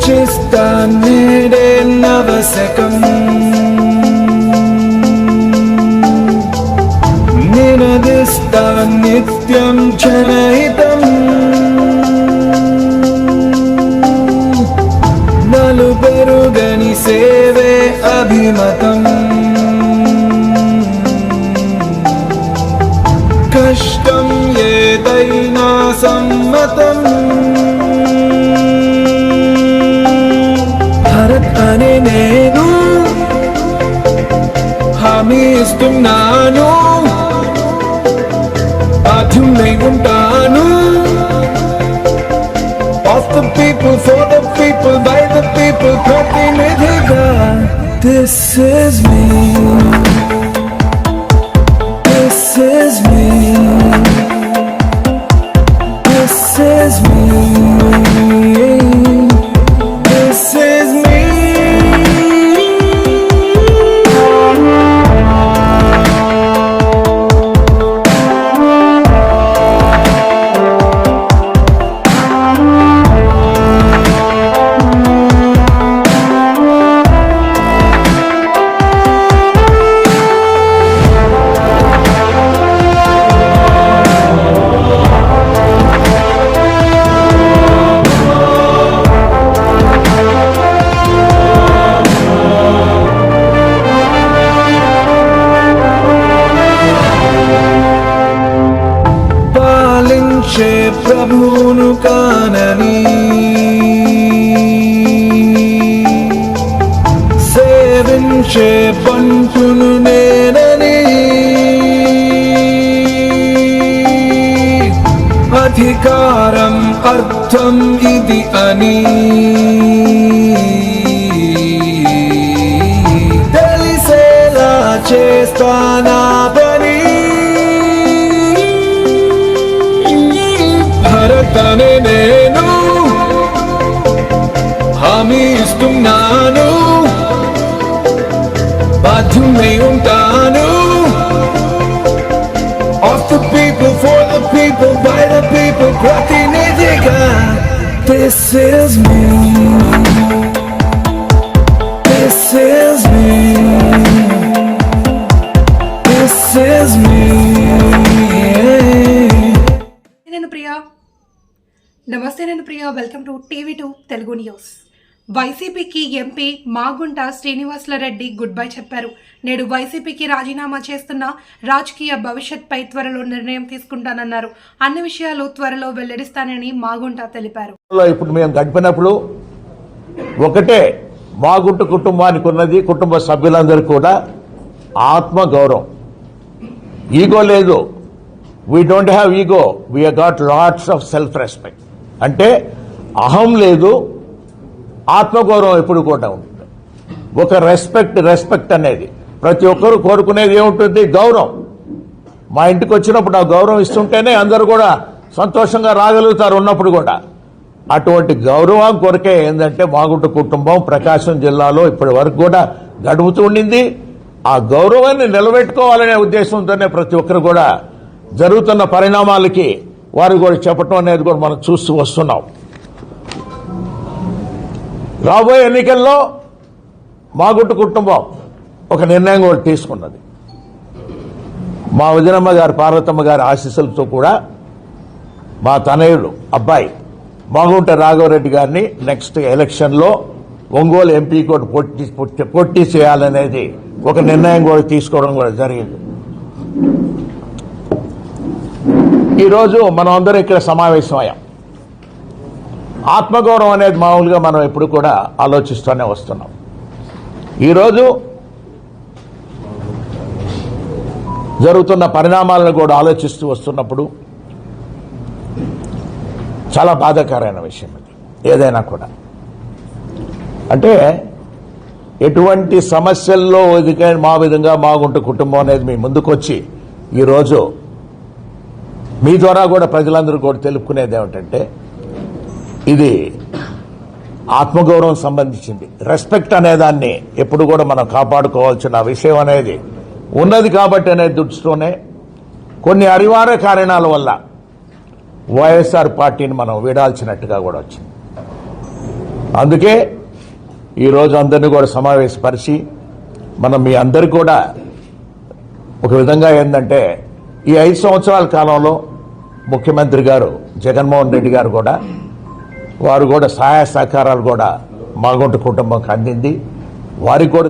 విరచిస్తా నేడే నవశకం నినదిస్తా నిత్యం జనహితం నలుపెరుగని సేవే అభిమతం. కష్టం ఏదైనా సమ్మతం. ప్రేమిస్తున్నాను బాధ్యున్నై ఉంటాను of the people for the people by the people ప్రతినిధిగా దిస్ ఇస్ మీ పాలించే ప్రభువును కానని. సేవించే పంటును నేనని. అధికారం అర్థం ఇది అని. తెలిసేలా చేస్తానా భరత్ అనే నేను హామీ ఇస్తున్నాను బాధ్యున్నై ఉంటాను Of the people, for the people, by the people, ప్రతినిధిగా This is me This is నమస్తే నేను Priya. Welcome to TV two Telugu news వైసీపీకి MP Magunta Srinivasula Reddy good bye చెప్పారు. నేడు వైసీపీకి రాజీనామా చేస్తున్న రాజకీయ భవిష్యత్పై త్వరలో నిర్ణయం తీసుకుంటానన్నారు. అన్ని విషయాలు త్వరలో వెల్లడిస్తానని మాగుంట తెలిపారు. ఇప్పుడు మేము గడిపినప్పుడు ఒకటే మాగుంట కుటుంబానికి ఉన్నది కుటుంబ సభ్యులందరూ కూడా ఆత్మ గౌరవం ఈగో లేదు. We don't have ego we got lots of self respect అంటే అహం లేదు ఆత్మగౌరవం ఎప్పుడు కూడా ఉంటుంది. ఒక రెస్పెక్ట్ రెస్పెక్ట్ అనేది. ప్రతి ఒక్కరు కోరుకునేది ఏముంటుంది? గౌరవం. మా ఇంటికి వచ్చినప్పుడు ఆ గౌరవం ఇస్తుంటేనే అందరూ కూడా సంతోషంగా రాగలుగుతారు ఉన్నప్పుడు కూడా. అటువంటి గౌరవం కొరకే ఏంటంటే మాగుంట కుటుంబం ప్రకాశం జిల్లాలో ఇప్పటి వరకు కూడా గడుపుతూ ఉండింది. ఆ గౌరవాన్ని నిలబెట్టుకోవాలనే ఉద్దేశంతోనే ప్రతి ఒక్కరు కూడా జరుగుతున్న పరిణామాలకి వారు కూడా చెప్పటం అనేది కూడా మనం చూస్తూ వస్తున్నాం. రాబోయే ఎన్నికల్లో మాగుంట కుటుంబం ఒక నిర్ణయం కూడా తీసుకున్నది. మా వదినమ్మ గారు పార్వతమ్మ గారి ఆశీస్సులతో కూడా మా తనయుడు అబ్బాయి మాగుంట రాఘవరెడ్డి గారిని నెక్స్ట్ ఎలక్షన్లో ఒంగోలు ఎంపీ కూడా పోటీ- పోటీ చేయాలనేది ఒక నిర్ణయం కూడా తీసుకోవడం కూడా జరిగింది. ఈరోజు మనం అందరం ఇక్కడ సమావేశమయ్యాం. ఆత్మగౌరవం అనేది మామూలుగా మనం ఎప్పుడు కూడా ఆలోచిస్తూనే వస్తున్నాం. ఈరోజు జరుగుతున్న పరిణామాలను కూడా ఆలోచిస్తూ వస్తున్నప్పుడు చాలా బాధాకరమైన విషయం ఇది. ఏదైనా కూడా. అంటే ఎటువంటి సమస్యల్లో ఎదిగే మా విధంగా మాగుంట కుటుంబం అనేది మీ ముందుకొచ్చి ఈరోజు మీ ద్వారా కూడా ప్రజలందరూ కూడా తెలుపుకునేది ఏమిటంటే ఇది ఆత్మగౌరవం సంబంధించింది. రెస్పెక్ట్ అనేదాన్ని ఎప్పుడు కూడా మనం కాపాడుకోవాల్సిన విషయం అనేది ఉన్నది కాబట్టి అనే దృష్టితోనే కొన్ని అనివార్య కారణాల వల్ల వైఎస్ఆర్ పార్టీని మనం వీడాల్సినట్టుగా కూడా వచ్చింది. అందుకే ఈరోజు అందరినీ కూడా సమావేశపరిచి మనం మీ అందరు కూడా ఒక విధంగా ఏంటంటే ఈ ఐదు సంవత్సరాల కాలంలో ముఖ్యమంత్రి గారు జగన్మోహన్ రెడ్డి గారు కూడా వారు కూడా సహాయ సహకారాలు కూడా మాగుంట కుటుంబంకి అందింది. వారికి కూడా